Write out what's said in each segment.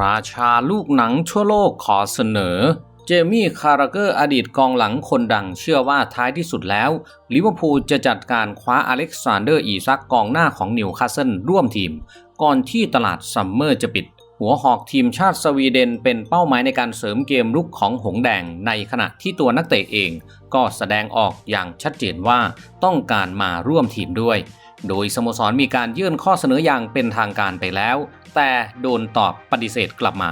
ราชาลูกหนังทั่วโลกขอเสนอ เจมี่คาราเกอร์อดีตกองหลังคนดังเชื่อว่าท้ายที่สุดแล้วลิเวอร์พูลจะจัดการคว้าอเล็กซานเดอร์อีซักกองหน้าของนิวคาสเซิลร่วมทีม ก่อนที่ตลาดซัมเมอร์จะปิด หัวหอกทีมชาติสวีเดนเป็นเป้าหมายในการเสริมเกมรุกของหงแดงในขณะที่ตัวนักเตะเอง ก็แสดงออกอย่างชัดเจนว่าต้องการมาร่วมทีมด้วยโดยสโมสรมีการยื่นข้อเสนออย่างเป็นทางการไปแล้ว แต่โดนตอบปฏิเสธกลับมา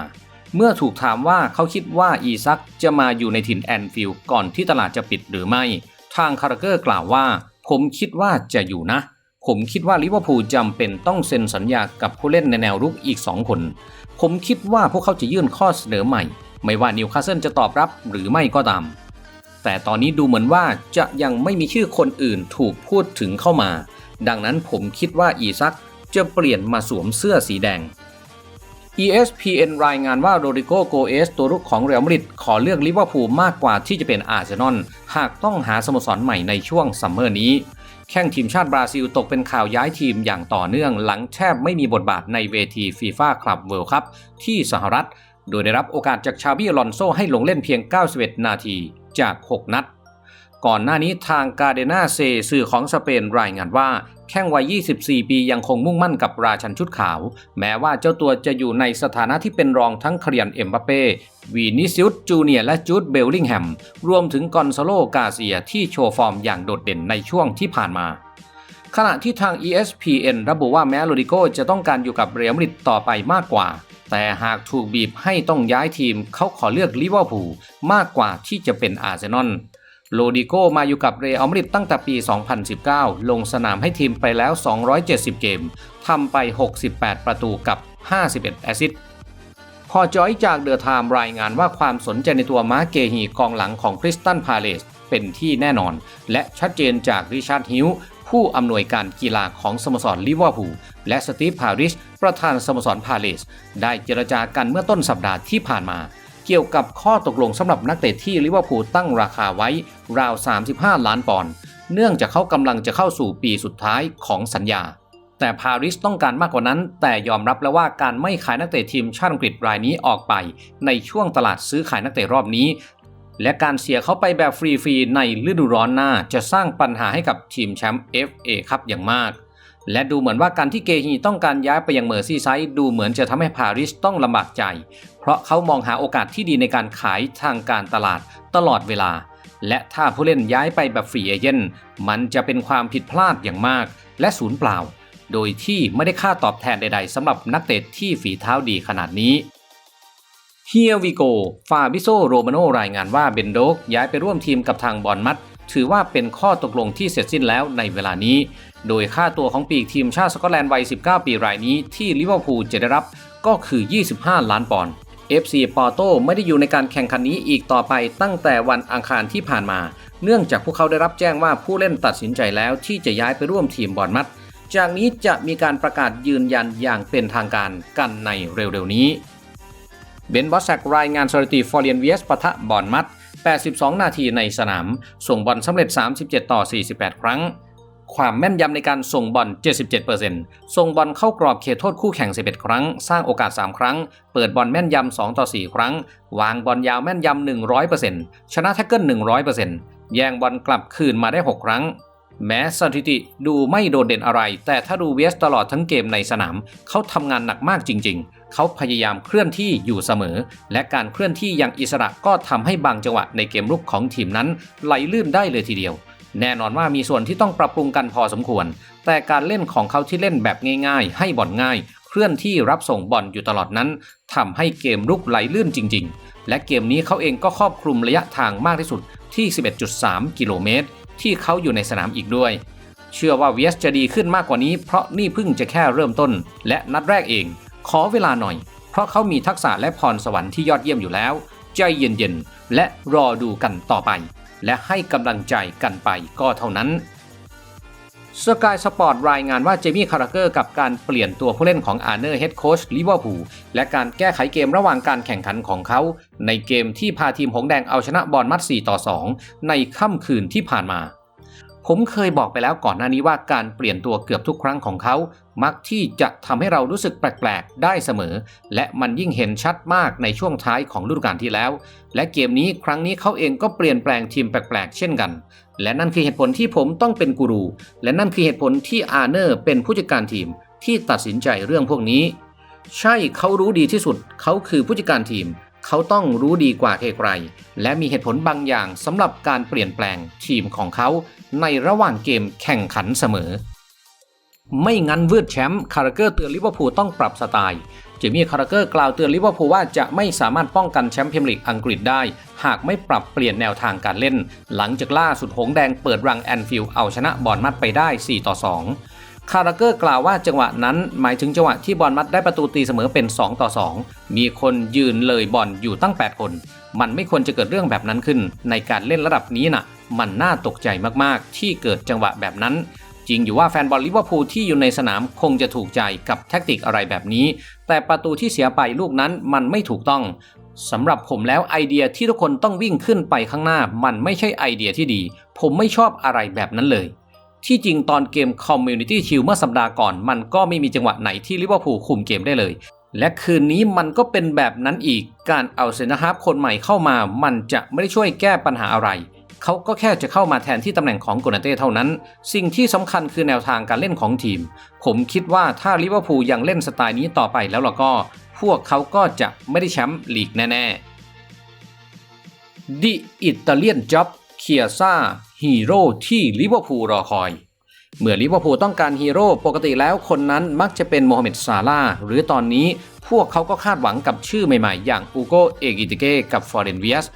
เมื่อถูกถามว่าเขาคิดว่าอีซักจะมาอยู่ในถิ่นแอนฟิลด์ก่อนที่ตลาดจะปิดหรือไม่ ทางคาราเกอร์กล่าวว่า ผมคิดว่าจะอยู่นะ ผมคิดว่าลิเวอร์พูลจำเป็นต้องเซ็นสัญญากับผู้เล่นในแนวรุกอีก 2 คน ผมคิดว่าพวกเขาจะยื่นข้อเสนอใหม่ ไม่ว่านิวคาสเซิลจะตอบรับหรือไม่ก็ตาม แต่ตอนนี้ดูเหมือนว่าจะยังไม่มีชื่อคนอื่นถูกพูดถึงเข้ามาดังนั้นผมคิดว่าอีซัก จะเปลี่ยนมาสวมเสื้อสีแดง ESPN รายงานว่าโรดิโกโกเอสตัวรุกของเรอัลมาดริดขอเลือกลิเวอร์พูลมากกว่าที่จะเป็นอาร์เซนอลหากต้องหาสโมสรใหม่ในช่วงซัมเมอร์นี้ แข่งทีมชาติบราซิลตกเป็นข่าวย้ายทีมอย่างต่อเนื่องหลังแทบไม่มีบทบาทในเวทีฟีฟ่าคลับเวิลด์คัพที่สหรัฐ โดยได้รับโอกาสจากชาบิอลอนโซให้ลงเล่นเพียง 91 นาทีจาก 6 นัด ก่อนหน้านี้ทางกาเดนาเซสื่อของสเปนรายงานว่าแข้งวัย 24 ปียังคงมุ่งมั่นกับราชันชุดขาว แม้ว่าเจ้าตัวจะอยู่ในสถานะที่เป็นรองทั้งเครียนเอ็มบัปเป้ วีนิซิอุสจูเนียและจูดเบลลิงแฮม รวมถึงกอนซาโลกาเซียที่โชว์ฟอร์มอย่างโดดเด่นในช่วงที่ผ่านมาขณะที่ทาง ESPN ระบุว่าแม้โรดิโกจะต้องการอยู่กับเรอัลมาดริดต่อไปมากกว่า แต่หากถูกบีบให้ต้องย้ายทีมเขาขอเลือกลิเวอร์พูลมากกว่าที่จะเป็นอาร์เซนอล โลดิโกมาอยู่กับเรอัลมาดริดตั้งแต่ปี 2019 ลงสนามให้ทีมไปแล้ว 270 เกม ทำไป 68 ประตูกับ 51 แอซิสต์พอจอยจากเดอะไทม์รายงานว่าความสนใจในตัวมาเกฮีกองหลังของคริสตันพาเลสเป็นที่แน่นอน และชัดเจนจากริชาร์ดฮิวผู้อำนวยการกีฬาของสโมสรลิเวอร์พูลและสตีฟพาริชประธานสโมสรพาเลสได้เจรจากันเมื่อต้นสัปดาห์ที่ผ่านมา เกี่ยวกับข้อตกลงสำหรับนักเตะที่ลิเวอร์พูลตั้งราคาไว้ราว 35 ล้านปอนด์เนื่องจากเขากำลังจะเข้าสู่ปีสุดท้ายของสัญญา แต่ปารีสต้องการมากกว่านั้น แต่ยอมรับแล้วว่าการไม่ขายนักเตะทีมชาติอังกฤษรายนี้ออกไป ในช่วงตลาดซื้อขายนักเตะรอบนี้ และการเสียเขาไปแบบฟรีๆในฤดูร้อนหน้าจะสร้างปัญหาให้กับทีมแชมป์ FA ครับอย่างมาก และดูเหมือนว่าการที่เกฮีต้องการย้ายไปยังเมอร์ซีไซด์ดูเหมือนจะทำให้ปารีสต้องลำบากใจ เพราะเขามองหาโอกาสที่ดีในการขายทางการตลาดตลอดเวลา และถ้าผู้เล่นย้ายไปแบบฟรีเอเจนต์มันจะเป็นความผิดพลาดอย่างมาก และสูญเปล่า โดยที่ไม่ได้ค่าตอบแทนใดๆสำหรับนักเตะที่ฝีเท้าดีขนาดนี้ Here we go ฟาบิโซ โรมาโนรายงานว่าเบนโดกย้ายไปร่วมทีมกับทางบอลมัด ถือว่าเป็นข้อตกลงที่เสร็จสิ้นแล้วในเวลานี้ โดยค่าตัวของปีกทีมชาติสกอตแลนด์วัย 19 ปีรายนี้ที่ลิเวอร์พูลจะได้รับก็คือ 25 ล้านปอนด์ FC ปอร์โตไม่ได้อยู่ในการแข่งขันนี้อีกต่อไปตั้งแต่วันอังคารที่ผ่านมา เนื่องจากพวกเขาได้รับแจ้งว่าผู้เล่นตัดสินใจแล้วที่จะย้ายไปร่วมทีมบอลมัด จากนี้จะมีการประกาศยืนยันอย่างเป็นทางการกันในเร็วๆนี้ เบนบอสแซกรายงานสถิติฟอร์เรียนเวียสปะทะบอลมัด 82 นาทีในสนาม ส่งบอลสำเร็จ 37 ต่อ 48 ครั้ง ความแม่นยำในการส่งบอล 77%ส่งบอลเข้ากรอบเขตโทษคู่แข่ง 11 ครั้ง สร้างโอกาส 3 ครั้ง เปิดบอลแม่นยำ 2 ต่อ 4 ครั้ง วางบอลยาวแม่นยำ 100%ชนะแท็กเกิล 100%แย่งบอลกลับคืนมาได้ 6 ครั้ง แม้สถิติดูไม่โดดเด่นอะไร แต่ถ้าดูเวสตลอดทั้งเกมในสนาม เขาทำงานหนักมากจริง ๆ เขาพยายามเคลื่อนที่อยู่เสมอ และการเคลื่อนที่อย่างอิสระก็ทำให้บางจังหวะในเกมรุกของทีมนั้นไหลลื่นได้เลยทีเดียว แน่นอนว่ามีส่วนที่ต้องปรับปรุงกันพอสมควร แต่การเล่นของเขาที่เล่นแบบง่าย ๆ ให้บอลง่าย เคลื่อนที่รับส่งบอลอยู่ตลอดนั้นทำให้เกมรุกไหลลื่นจริง ๆ และเกมนี้เขาเองก็ครอบคลุมระยะทางมากที่สุดที่ 11.3 กิโลเมตร ที่เขาอยู่ในสนามอีกด้วย เชื่อว่าเวียสจะดีขึ้นมากกว่านี้ เพราะนี่เพิ่งจะแค่เริ่มต้น และนัดแรกเอง ขอเวลาหน่อย เพราะเขามีทักษะและพรสวรรค์ที่ยอดเยี่ยมอยู่แล้ว ใจเย็นๆและรอดูกันต่อไป และให้กำลังใจกันไปก็เท่านั้น สกายสปอร์ตรายงานว่าเจมี่คาราเกอร์กับการเปลี่ยนตัวผู้เล่นของอาร์เนอร์เฮดโค้ชลิเวอร์พูลและการแก้ไขเกมระหว่างการแข่งขันของเขา ในเกมที่พาทีมหงแดงเอาชนะบอลมัด 4 ต่อ 2 ในค่ำคืนที่ผ่านมา ผมเคยบอกไปแล้วก่อนหน้านี้ว่าการเปลี่ยนตัวเกือบทุกครั้งของเขา มักที่จะทำให้เรารู้สึกแปลกๆ ได้เสมอ และมันยิ่งเห็นชัดมากในช่วงท้ายของฤดูกาลที่แล้ว และเกมนี้ครั้งนี้เขาเองก็เปลี่ยนแปลงทีมแปลกๆ เช่นกัน และนั่นคือเหตุผลที่ผมต้องเป็นกูรู และนั่นคือเหตุผลที่อาร์เนอร์เป็นผู้จัดการทีมที่ตัดสินใจเรื่องพวกนี้ ใช่เขารู้ดีที่สุด เขาคือผู้จัดการทีม เขาต้องรู้ดีกว่าใครๆและมีเหตุผลบางอย่างสำหรับการเปลี่ยนแปลงทีมของเขาในระหว่างเกมแข่งขันเสมอ ไม่งั้นวืดแชมป์คาราเกอร์เตือนลิเวอร์พูลต้องปรับสไตล์เจมี่คาราเกอร์กล่าวเตือนลิเวอร์พูลว่าจะไม่สามารถป้องกันแชมป์พรีเมียร์ลีกอังกฤษได้ หากไม่ปรับเปลี่ยนแนวทางการเล่น หลังจากล่าสุดหงแดงเปิดรังแอนฟิลด์เอาชนะบอลมัดไปได้ 4 ต่อ 2 คาราเกอร์กล่าวว่าจังหวะนั้นหมายถึงจังหวะที่บอลมัดได้ประตูตีเสมอเป็น 2 ต่อ 2 มีคนยืนเลยบอลอยู่ตั้ง 8 คน มันไม่ควรจะเกิดเรื่องแบบนั้นขึ้น ในการเล่นระดับนี้น่ะ มันน่าตกใจมากๆ ที่เกิดจังหวะแบบนั้น จริงอยู่ว่าแฟนบอลลิเวอร์พูลที่อยู่ในสนามคงจะถูกใจกับแท็กติกอะไรแบบนี้ แต่ประตูที่เสียไปลูกนั้นมันไม่ถูกต้องสำหรับผมแล้วไอเดียที่ทุกคนต้องวิ่งขึ้นไปข้างหน้า มันไม่ใช่ไอเดียที่ดี ผมไม่ชอบอะไรแบบนั้นเลย ที่จริงตอนเกม Community Shield เมื่อสัปดาห์ก่อน มันก็ไม่มีจังหวะไหนที่ลิเวอร์พูลคุมเกมได้เลย และคืนนี้มันก็เป็นแบบนั้นอีกการเอาเซนฮาร์ฟคนใหม่เข้ามา มันจะไม่ได้ช่วยแก้ปัญหาอะไร เขาก็แค่จะเข้ามาแทนที่ตำแหน่งของโกนาเต้เท่านั้น สิ่งที่สำคัญคือแนวทางการเล่นของทีม ผมคิดว่าถ้าลิเวอร์พูลยังเล่นสไตล์นี้ต่อไปแล้วล่ะก็ พวกเขาก็จะไม่ได้แชมป์ลีกแน่ๆ The Italian Job เคียซ่าฮีโร่ที่ลิเวอร์พูลรอคอยเมื่อลิเวอร์พูลต้องการฮีโร่ปกติแล้วคนนั้นมักจะเป็นโมฮัมเหม็ดซาลาหรือตอนนี้พวกเขาก็คาดหวังกับชื่อใหม่ๆ อย่างอูโกเอกิติเกกับฟอร์เรนเวียส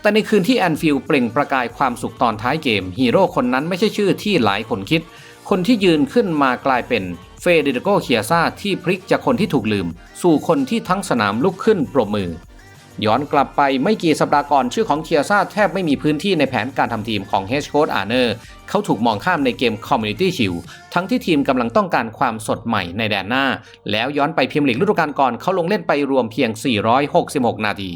แต่ในคืนที่แอนฟิลเปล่งประกายความสุขตอนท้ายเกม ฮีโร่คนนั้นไม่ใช่ชื่อที่หลายคนคิด คนที่ยืนขึ้นมากลายเป็นเฟเดริโกเคียซาที่พลิกจากคนที่ถูกลืม สู่คนที่ทั้งสนามลุกขึ้นปรบมือ ย้อนกลับไปไม่กี่สัปดาห์ก่อนชื่อของเคียซาแทบไม่มีพื้นที่ในแผนการทำทีมของเฮชโค้ดอาร์เนอร์เขาถูกมองข้ามในเกม Community Shield ทั้งที่ทีมกำลังต้องการความสดใหม่ในแดนหน้า แล้วย้อนไปพรีเมียร์ลีกฤดูกาลก่อนเขาลงเล่นไปรวมเพียง 466 นาที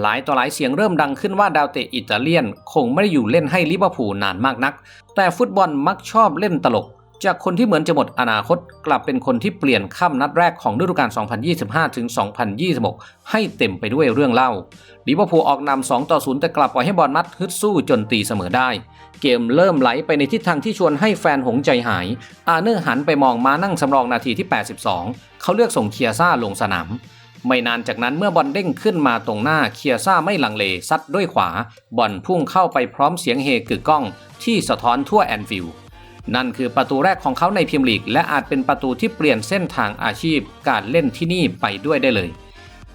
หลายต่อหลายเสียงเริ่มดังขึ้นว่าดาวเตะอิตาเลียน คงไม่ได้อยู่เล่นให้ลิเวอร์พูลนานมากนัก แต่ฟุตบอลมักชอบเล่นตลก จากคนที่เหมือนจะหมดอนาคต กลับเป็นคนที่เปลี่ยนข้ามนัดแรกของฤดูกาล 2025-2026 ให้เต็มไปด้วยเรื่องเล่าลิเวอร์พูลออกนำ2ต่อ0แต่กลับปล่อยให้บอลมัดฮึดสู้จนตีเสมอได้ เกมเริ่มไหลไปในทิศทางที่ชวนให้แฟนหงใจหาย อาเนอร์หันไปมองมานั่งสำรองนาทีที่ 82 เขาเลือกส่งเคียซ่าลงสนาม ไม่นานจากนั้นเมื่อบอลเด้งขึ้นมาตรงหน้าเคียซ่าไม่ลังเลซัดด้วยขวา บอลพุ่งเข้าไปพร้อมเสียงเฮกึกก้อง ที่สะท้อนทั่วแอนฟิลด์นั่นคือประตูแรกของเขาในพรีเมียร์ลีก และอาจเป็นประตูที่เปลี่ยนเส้นทางอาชีพ การเล่นที่นี่ไปด้วยได้เลย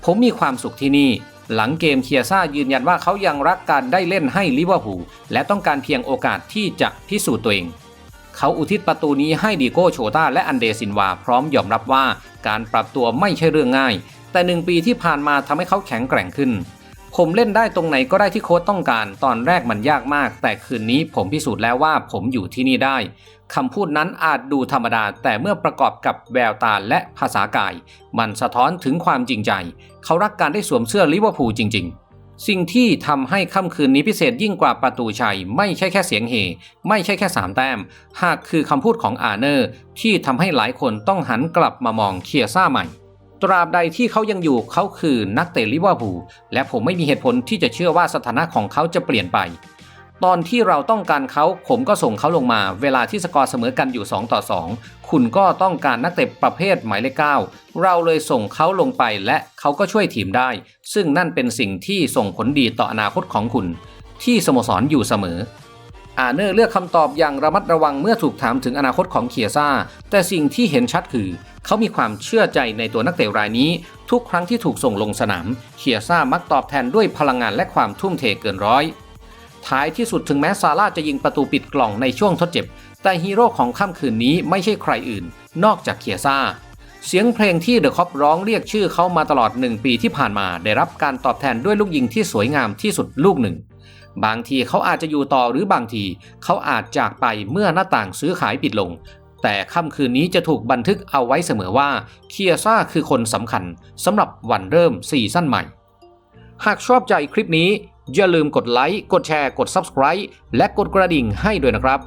ผมมีความสุขที่นี่ หลังเกมเคียซ่ายืนยันว่าเขายังรักการได้เล่นให้ลิเวอร์พูลและต้องการเพียงโอกาสที่จะพิสูจน์ตัวเองเขาอุทิศประตูนี้ให้ดีโก้โชตาและอันเดซินวาพร้อมยอมรับว่าการปรับตัวไม่ใช่เรื่องง่าย แต่หนึ่งปีที่ผ่านมาทำให้เขาแข็งแกร่งขึ้น ผมเล่นได้ตรงไหนก็ได้ที่โค้ชต้องการ ตอนแรกมันยากมาก แต่คืนนี้ผมพิสูจน์แล้วว่าผมอยู่ที่นี่ได้คำพูดนั้นอาจดูธรรมดา แต่เมื่อประกอบกับแววตาและภาษากาย มันสะท้อนถึงความจริงใจ เขารักการได้สวมเสื้อลิเวอร์พูลจริง ๆสิ่งที่ทำให้ค่ำคืนนี้พิเศษยิ่งกว่าประตูชัย ไม่ใช่แค่เสียงเฮ ไม่ใช่แค่สามแต้ม หากคือคำพูดของอาร์เนอร์ ที่ทำให้หลายคนต้องหันกลับมามองเคียซ่าใหม่ ตราบใดที่เขายังอยู่เขาคือนักเตะลิเวอร์พูลและผมไม่มีเหตุผลที่จะเชื่อว่าสถานะของเขาจะเปลี่ยนไป ตอนที่เราต้องการเขาผมก็ส่งเขาลงมา เวลาที่สกอร์เสมอกันอยู่ 2 ต่อ 2 คุณก็ต้องการนักเตะประเภทหมายเลข9เราเลยส่งเขาลงไปและเขาก็ช่วยทีมได้ ซึ่งนั่นเป็นสิ่งที่ส่งผลดีต่ออนาคตของคุณ ที่สโมสรอยู่เสมอ อาเนอร์เลือกคำตอบอย่างระมัดระวังเมื่อถูกถามถึงอนาคตของเคียซ่า แต่สิ่งที่เห็นชัดคือ เขามีความเชื่อใจในตัวนักเตะรายนี้ ทุกครั้งที่ถูกส่งลงสนามเคียซ่ามักตอบแทนด้วยพลังงานและความทุ่มเทเกินร้อย ท้ายที่สุดถึงแม้ซาร่าจะยิงประตูปิดกล่องในช่วงทดเจ็บ แต่ฮีโร่ของค่ำคืนนี้ไม่ใช่ใครอื่น นอกจากเคียซ่าเสียงเพลงที่เดอะคอปร้องเรียกชื่อเขามาตลอดหนึ่งปีที่ผ่านมา ได้รับการตอบแทนด้วยลูกยิงที่สวยงามที่สุดลูกหนึ่ง บางทีเขาอาจจะอยู่ต่อหรือบางทีเขาอาจจากไปเมื่อหน้าต่างซื้อขายปิดลง แต่ค่ำคืนนี้จะถูกบันทึกเอาไว้เสมอว่าเคียซ่าคือคนสำคัญสำหรับวันเริ่มซีซั่นใหม่ หากชอบใจคลิปนี้ อย่าลืมกดไลค์ กดแชร์ กด Subscribe และกดกระดิ่งให้ด้วยนะครับ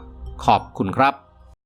ขอบคุณครับ